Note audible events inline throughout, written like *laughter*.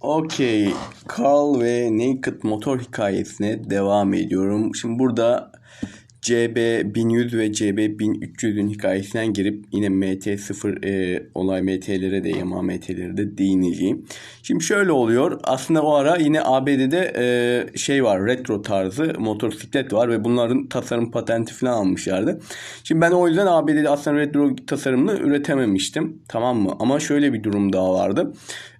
Okey. Carl ve Naked motor hikayesine devam ediyorum. Şimdi burada CB 1100 ve CB 1300'ün hikayesinden girip yine MT0 e, olay MT'lere de Yamaha MT'lere de değineceğim. Şimdi şöyle oluyor. Aslında o ara yine ABD'de e, şey var retro tarzı motosiklet var ve bunların tasarım patenti falan almışlardı. Şimdi ben o yüzden ABD'de aslında retro tasarımını üretememiştim. Tamam mı? Ama şöyle bir durum daha vardı.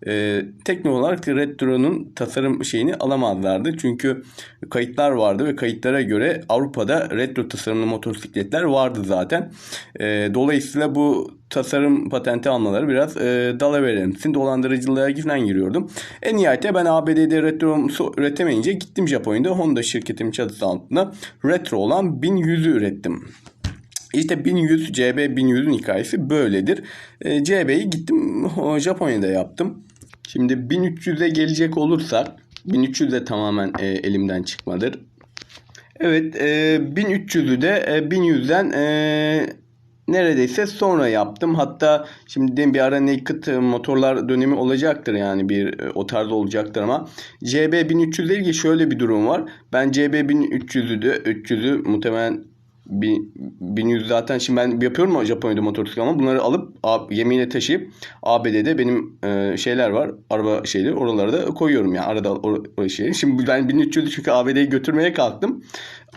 E, teknik olarak retro'nun tasarım şeyini alamazlardı. Çünkü kayıtlar vardı ve kayıtlara göre Avrupa'da retro tasarımlı motosikletler vardı zaten. E, dolayısıyla bu tasarım patenti almaları biraz e, dalaverimsin dolandırıcılığa falan giriyordum. En nihayetinde ben ABD'de retro üretemeyince gittim Japonya'da Honda şirketimin çatısı altında retro olan 1100'ü ürettim. İşte 1100 CB 1100'ün hikayesi böyledir. E, CB'yi gittim Japonya'da yaptım. Şimdi 1300'e gelecek olursak 1300 de tamamen e, elimden çıkmadır. Evet e, 1300'ü de e, 1100'den e, neredeyse sonra yaptım. Hatta şimdi bir ara naked motorlar dönemi olacaktır yani bir e, o tarz olacaktır ama CB 1300 ile ilgili şöyle bir durum var. Ben CB 1300'ü de 300'ü muhtemelen 1100 zaten şimdi ben yapıyorum o Japonya'da motosiklet ama bunları alıp yemeğine taşıyıp ABD'de benim e, şeyler var. Araba şeyleri oralara koyuyorum yani arada o, o şeyi. Şimdi ben 1300'ü çünkü ABD'yi götürmeye kalktım.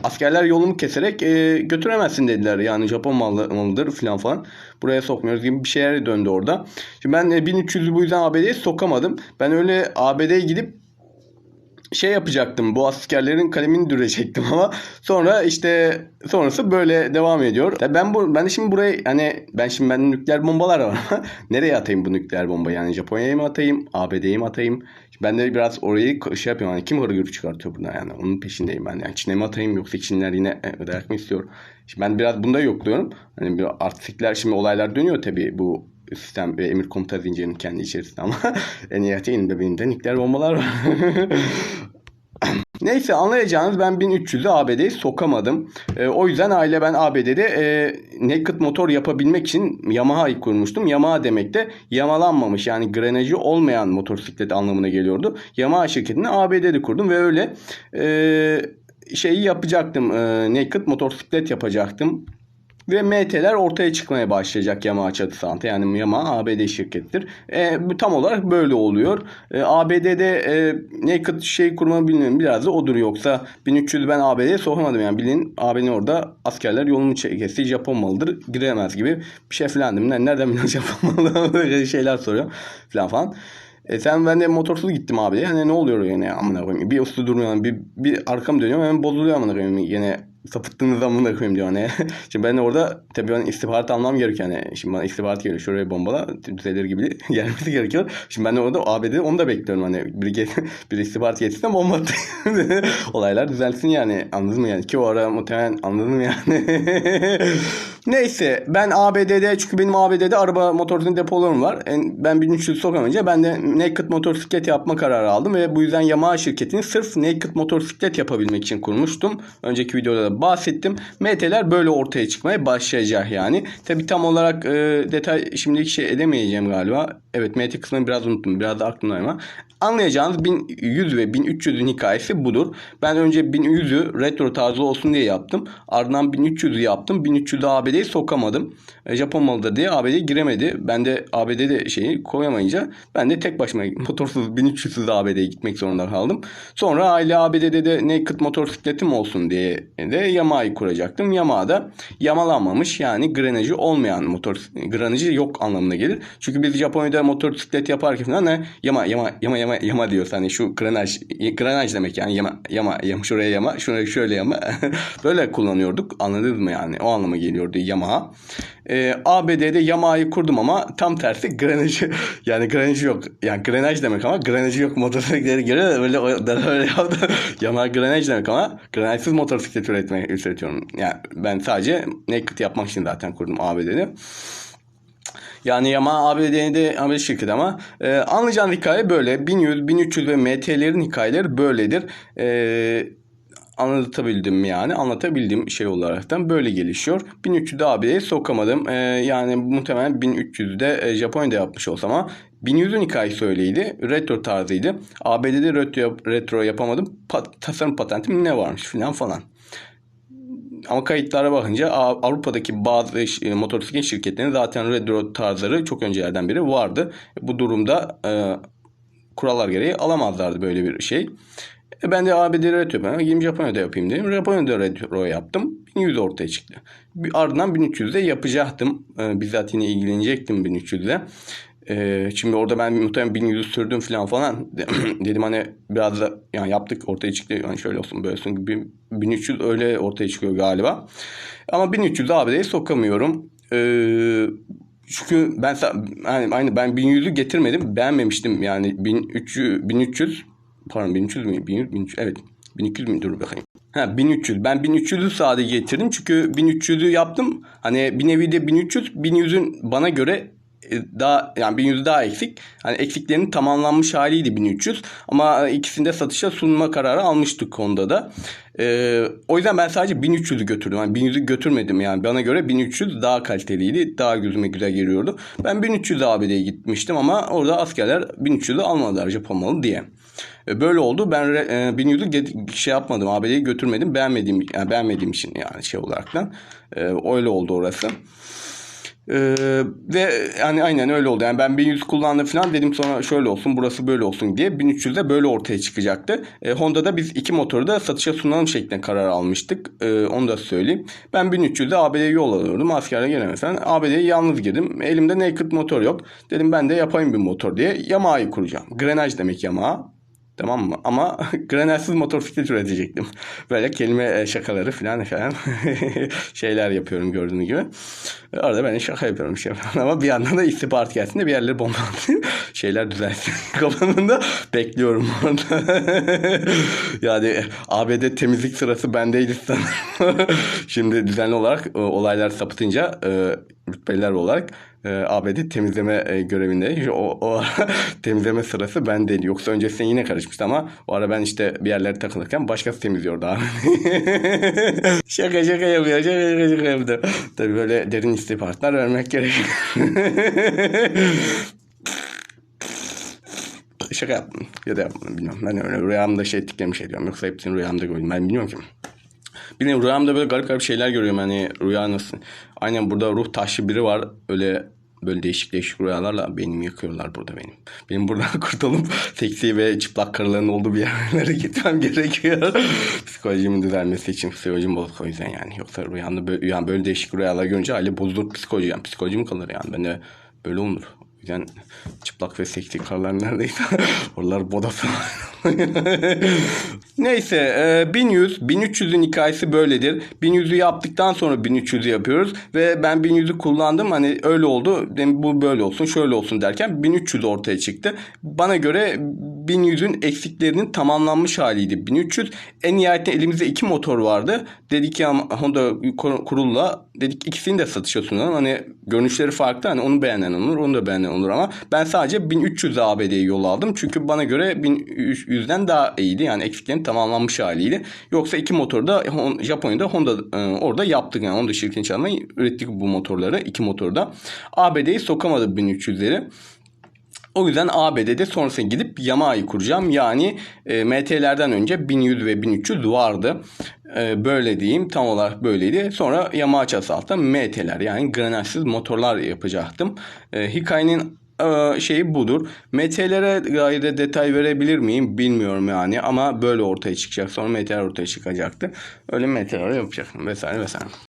Askerler yolumu keserek e, götüremezsin dediler. Yani Japon malı, malıdır falan falan. Buraya sokmuyoruz gibi bir şeyler döndü orada. Şimdi ben e, 1300'ü bu yüzden ABD'ye sokamadım. Ben öyle ABD'ye gidip şey yapacaktım. Bu askerlerin kalemini dürecektim *laughs* ama sonra işte sonrası böyle devam ediyor. Ben bu ben şimdi buraya hani ben şimdi ben nükleer bombalar var *laughs* nereye atayım bu nükleer bombayı? Yani Japonya'ya mı atayım? ABD'ye mi atayım? Şimdi ben de biraz orayı şey yapıyorum. Hani kim hırgür çıkartıyor burada yani? Onun peşindeyim ben. Yani Çin'e mi atayım yoksa Çinler yine dayak mı istiyor? Şimdi ben biraz bunda yokluyorum. Hani bir artistikler şimdi olaylar dönüyor tabii bu sistem ve emir komuta zincirinin kendi içerisinde ama *laughs* en nihayetinde benim de nükleer bombalar var. *clears throat* Neyse anlayacağınız ben 1300'ü ABD'ye sokamadım. E, o yüzden aile ben ABD'de e, naked motor yapabilmek için Yamaha'yı kurmuştum. Yamaha demek de yamalanmamış yani grenajı olmayan motosiklet anlamına geliyordu. Yamaha şirketini ABD'de kurdum ve öyle e, şeyi yapacaktım. E, naked motosiklet yapacaktım. Ve MT'ler ortaya çıkmaya başlayacak Yamaha çatısı altında. Yani Yamaha ABD şirkettir. E, tam olarak böyle oluyor. E, ABD'de e, naked şey kurma bilmiyorum. Biraz da odur yoksa 1300'ü ben ABD'ye sokamadım. Yani bilin ABD'nin orada askerler yolunu çekesi Japon malıdır. Giremez gibi bir şey falan dedim. Nereden biliyorsun Japon malı? *laughs* şeyler soruyor falan falan. E sen ben de motorsuz gittim abi. Hani ne oluyor yani amına koyayım. Bir usta durmuyor. Bir, bir arkam dönüyor hemen bozuluyor amına koyayım. Yine sapıttığınız zaman da koyayım diyor hani. *laughs* Şimdi ben orada tabii ben istihbarat almam gerekiyor hani. Şimdi bana istihbarat geliyor. Şuraya bombala düzelir gibi *laughs* gelmesi gerekiyor. Şimdi ben de orada ABD'de onu da bekliyorum hani. Bir, *laughs* bir istihbarat geçsin bomba Olaylar düzelsin yani. Anladın mı yani? Ki o ara muhtemelen anladın mı yani? Neyse ben ABD'de çünkü benim ABD'de araba motorunun depolarım var. Ben 1300 sokamayınca ben de naked motosiklet yapma kararı aldım ve bu yüzden Yamaha şirketini sırf naked motosiklet yapabilmek için kurmuştum. Önceki videoda da bahsettim. MT'ler böyle ortaya çıkmaya başlayacak yani. Tabi tam olarak e, detay şimdilik şey edemeyeceğim galiba. Evet MT kısmını biraz unuttum. Biraz da aklımda ama. Anlayacağınız 1100 ve 1300'ün hikayesi budur. Ben önce 1100'ü retro tarzı olsun diye yaptım. Ardından 1300'ü yaptım. 1300'ü ABD'ye sokamadım. E, Japon malıdır diye ABD'ye giremedi. Ben de ABD'de şeyi koyamayınca ben de tek başıma *laughs* motorsuz 1300'süz ABD'ye gitmek zorunda kaldım. Sonra aile ABD'de de naked motosikletim olsun diye de Yamaha'yı kuracaktım. Yamaha da yamalanmamış yani grenajı olmayan motor grenajı yok anlamına gelir. Çünkü biz Japonya'da motosiklet yaparken falan ne yama yama yama yama yama diyor hani şu grenaj grenaj demek yani yama yama yama şuraya yama şuraya şöyle yama *laughs* böyle kullanıyorduk anladınız mı yani o anlama geliyordu Yamaha. Ee, ABD'de Yamaha'yı kurdum ama tam tersi grenajı *laughs* yani grenajı yok. Yani grenaj demek ama grenajı yok motosikletleri göre öyle öyle yaptı. *laughs* Yamaha grenaj demek ama grenajsız motosiklet üretmeye üretiyorum. Yani ben sadece naked yapmak için zaten kurdum ABD'de. Yani Yamaha ABD'de ABD şirket ama e, anlayacağın hikaye böyle. 1100, 1300 ve MT'lerin hikayeleri böyledir. E, anlatabildim yani? Anlatabildiğim şey olaraktan böyle gelişiyor. 1300'de ABD'ye sokamadım. Ee, yani muhtemelen 1300'de e, Japonya'da yapmış olsam ama 1100'ün hikayesi öyleydi. Retro tarzıydı. ABD'de retro, retro yapamadım. Pa- tasarım patentim ne varmış filan falan. Ama kayıtlara bakınca Avrupa'daki bazı ş- motosiklet şirketlerinin zaten retro tarzları çok öncelerden beri vardı. Bu durumda e, kurallar gereği alamazlardı böyle bir şey. E ben de ABD'de retro yapayım. Gideyim Japonya'da yapayım dedim. Japonya'da retro yaptım. 1100 ortaya çıktı. Ardından 1300'de yapacaktım. E, bizzat yine ilgilenecektim 1300'de. E, şimdi orada ben muhtemelen 1100 sürdüm falan falan. *clears throat* dedim hani biraz da yani yaptık ortaya çıktı. Yani şöyle olsun böyle olsun gibi. 1300 öyle ortaya çıkıyor galiba. Ama 1300'de ABD'ye sokamıyorum. Eee çünkü ben yani aynı ben 1100'ü getirmedim. Beğenmemiştim yani 1300 1300 pardon 1300 mü? 1100, 1300 evet. 1200 mü? Dur bakayım. Ha 1300. Ben 1300'ü sadece getirdim. Çünkü 1300'ü yaptım. Hani bir nevi de 1300 1100'ün bana göre e, daha yani 1100 daha eksik. Hani eksiklerinin tamamlanmış haliydi 1300. Ama e, ikisinde satışa sunma kararı almıştık Honda da. Ee, o yüzden ben sadece 1300'ü götürdüm. Yani 1100'ü götürmedim yani. Bana göre 1300 daha kaliteliydi. Daha gözüme güzel geliyordu. Ben 1300 ABD'ye gitmiştim ama orada askerler 1300'ü almadılar Japon malı diye. E, Böyle oldu. Ben e, 1100'ü get- şey yapmadım. ABD'ye götürmedim. Beğenmediğim yani beğenmediğim için yani şey olaraktan. E, öyle oldu orası. Ee, ve yani aynen öyle oldu. Yani ben 1100 kullandım falan dedim sonra şöyle olsun burası böyle olsun diye 1300'de böyle ortaya çıkacaktı. Ee, Honda'da biz iki motoru da satışa sunalım şeklinde karar almıştık. Ee, onu da söyleyeyim. Ben 1300'de ABD'ye yol alıyordum. Askerde gelemesen ABD'ye yalnız girdim. Elimde naked motor yok. Dedim ben de yapayım bir motor diye Yamaha'yı kuracağım. Grenaj demek Yamaha. Tamam mı? Ama *laughs* grenajsız motosiklet üretecektim. Böyle kelime e, şakaları falan falan *laughs* şeyler yapıyorum gördüğünüz gibi. Orada ben şaka yapıyorum şey falan. *laughs* Ama bir yandan da istihbarat gelsin de bir yerleri bombalayayım. Şeyler düzelsin. Kafamında bekliyorum orada. yani ABD temizlik sırası bendeydi sanırım. Şimdi düzenli olarak e, olaylar sapıtınca e, rütbeliler olarak e, ABD temizleme e, görevinde. O, o *laughs* temizleme sırası bendeydi. Yoksa öncesinde yine karışmıştı ama o ara ben işte bir yerlere takılırken başkası temizliyordu abi. *laughs* şaka şaka yapıyor. Şaka şaka şaka yapıyor. Tabii böyle derin istihbaratlar vermek gerekiyor. *laughs* şaka yaptım. Ya da yapmadım bilmiyorum. Ben öyle rüyamda şey ettiklerimi şey diyorum. Yoksa hepsini rüyamda gördüm. Ben bilmiyorum ki. Bilmiyorum rüyamda böyle garip garip şeyler görüyorum. Hani rüya nasıl? Aynen burada ruh taşı biri var. Öyle böyle değişik değişik rüyalarla beynimi yakıyorlar burada benim. Benim buradan *laughs* kurtulup seksi ve çıplak karıların olduğu bir yerlere *laughs* gitmem gerekiyor. *laughs* Psikolojimin düzelmesi için psikolojim bozuk o yüzden yani. Yoksa rüyamda böyle, yani böyle değişik rüyalar görünce aile bozulur psikoloji. Yani psikolojim kalır yani. Ben de böyle olur. Yüzden çıplak ve seksi karılar neredeyse *laughs* oralar boda falan. *laughs* Neyse e, 1100, 1300'ün hikayesi böyledir. 1100'ü yaptıktan sonra 1300'ü yapıyoruz. Ve ben 1100'ü kullandım. Hani öyle oldu. Bu böyle olsun şöyle olsun derken 1300 ortaya çıktı. Bana göre 1100'ün eksiklerinin tamamlanmış haliydi. 1300 en nihayetinde elimizde iki motor vardı. Dedik ya Honda kurulla dedik ikisini de satışa sunalım. Hani görünüşleri farklı. Hani onu beğenen olur, onu da beğenen olur ama ben sadece 1300 ABD'ye yol aldım. Çünkü bana göre 1100'den daha iyiydi. Yani eksiklerin tamamlanmış haliydi. Yoksa iki motoru da Japonya'da Honda e, orada yaptık. Yani Honda şirketini çalmayı ürettik bu motorları. iki motoru da. ABD'yi sokamadı 1300'leri. O yüzden ABD'de sonrasında gidip Yamaha'yı kuracağım. Yani e, MT'lerden önce 1100 ve 1300 vardı. E, böyle diyeyim tam olarak böyleydi. Sonra Yamaha çatısı altında MT'ler yani granajsız motorlar yapacaktım. E, hikayenin şeyi budur. MT'lere gayet detay verebilir miyim bilmiyorum yani ama böyle ortaya çıkacak. Sonra MT'ler ortaya çıkacaktı. Öyle MT'ler yapacaktım vesaire vesaire.